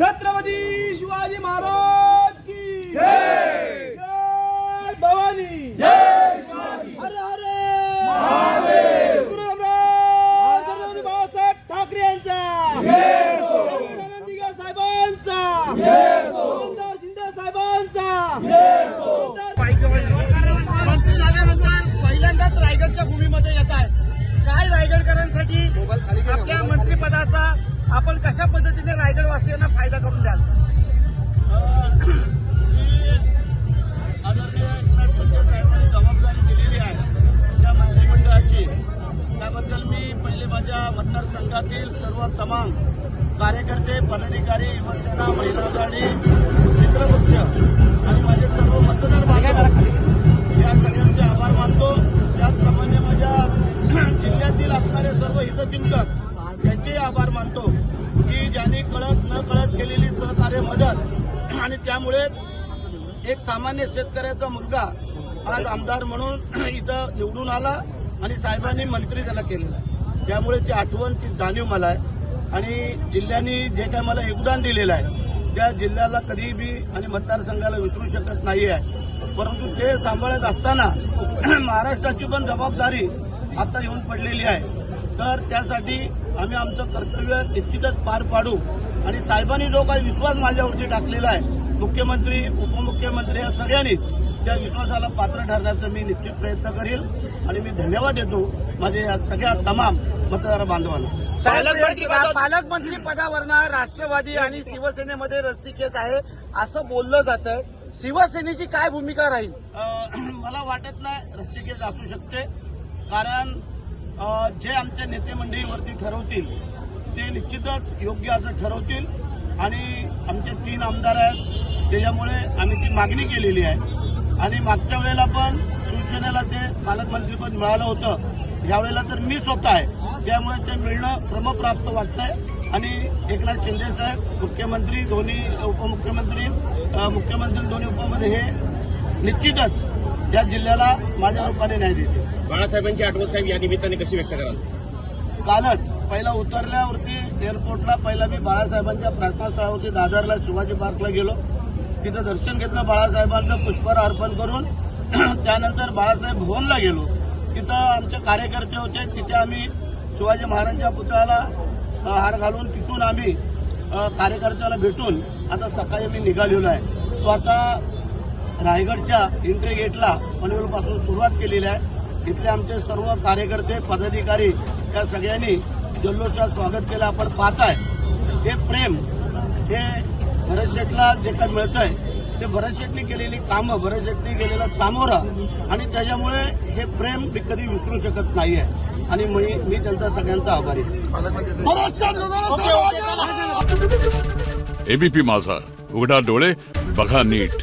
छत्रपती शिवाजी महाराज की जय. जय भवानी. जय शिवाजी. हरे हरे. महादेव. बाळासाहेब ठाकरे यांचा. साहेबांचा. आपण कशा पद्धतीने रायगडवासियांना फायदा करून द्याल? आदरणीय एकनाथ शिंदे साहेबांनी जबाबदारी दिलेली आहे त्या मंत्रिमंडळाची त्याबद्दल मी पहिले माझ्या मतदारसंघातील सर्व तमाम कार्यकर्ते पदाधिकारी युवसेना महिला आघाडी मित्रपक्ष आणि माझे सर्व मतदार बांधव या सगळ्यांचे आभार मानतो. त्याचप्रमाणे माझ्या जिल्ह्यातील असणारे सर्व हितचिंतक त्यांचे आभार मानतो की ज्यांनी कळत न कळत केलेली सहकार्य मदत आणि त्यामुळे एक सामान्य शेतकऱ्याचा मुलगा आज आमदार म्हणून इथं निवडून आला आणि साहेबांनी मंत्री त्याला केलेला आहे. त्यामुळे ती आठवण ती जाणीव मला आहे. आणि जिल्ह्यांनी जे काय मला योगदान दिलेलं आहे त्या जिल्ह्याला कधीही आणि मतदारसंघाला विसरू शकत नाही आहे. परंतु ते सांभाळत असताना महाराष्ट्राची पण जबाबदारी आता येऊन पडलेली आहे. तर त्यासाठी आम्ही आमचं कर्तव्य निश्चितच पार पाडू. आणि साहेबांनी जो काही विश्वास माझ्यावरती टाकलेला आहे मुख्यमंत्री उपमुख्यमंत्री या सगळ्यांनी त्या विश्वासाला पात्र ठरण्याचा मी निश्चित प्रयत्न करेल. आणि मी धन्यवाद देतो माझे या सगळ्या तमाम मतदार बांधवांना. पालकमंत्री पालकमंत्री पदावरनं राष्ट्रवादी आणि शिवसेनेमध्ये रस्सीखेच आहे असं बोललं जातं शिवसेनेची काय भूमिका राहील? मला वाटत नाही रस्तिकेज असू शकते कारण जे आमच्या नेते मंडळीवरती ठरवतील ते निश्चितच योग्य असं ठरवतील. आणि आमचे तीन आमदार आहेत त्याच्यामुळे आम्ही ती मागणी केलेली आहे. आणि मागच्या वेळेला पण शिवसेनेला ते पालकमंत्रीपद मिळालं होतं. यावेळेला तर मी स्वतः आहे. त्यामुळे ते मिळणं क्रमप्राप्त वाटतंय. आणि एकनाथ शिंदे साहेब मुख्यमंत्री दोन्ही उपमुख्यमंत्री मुख्यमंत्री दोन्ही उपमंत्री हे निश्चितच या जिल्ह्याला माझ्या रूपाने न्याय देतील. बाळासाहेबांची आठवण साहेब या निमित्ताने कशी व्यक्त कराल? कालच पहिला उतरल्यावरती एअरपोर्टला पहिला मी बाळासाहेबांच्या प्रार्थनास्थळावरती दादरला शिवाजी पार्कला गेलो. तिथं दर्शन घेतलं बाळासाहेबांचं पुष्पहार अर्पण करून. त्यानंतर बाळासाहेब भवनला गेलो. तिथं आमचे कार्यकर्ते होते. तिथे आम्ही शिवाजी महाराजांच्या पुतळ्याला हार घालून तिथून आम्ही कार्यकर्त्यांना भेटून आता सकाळी मी निघालेलो आहे. तो आता रायगडच्या एंट्री गेटला पनवेलपासून सुरुवात केलेली आहे. इथले आमचे सर्व कार्यकर्ते पदाधिकारी या सगळ्यांनी जल्लोषात स्वागत केलं. आपण पाहताय हे प्रेम हे भरत शेठला जे काही मिळतंय ते भरत शेठनी केलेली कामं भरत शेठनी केलेला सामोरा आणि त्याच्यामुळे हे प्रेम मी कधी विसरू शकत नाहीये. आणि मी मी त्यांचा सगळ्यांचा आभारी आहे. एबीपी माझा उघडा डोळे बघा नीट.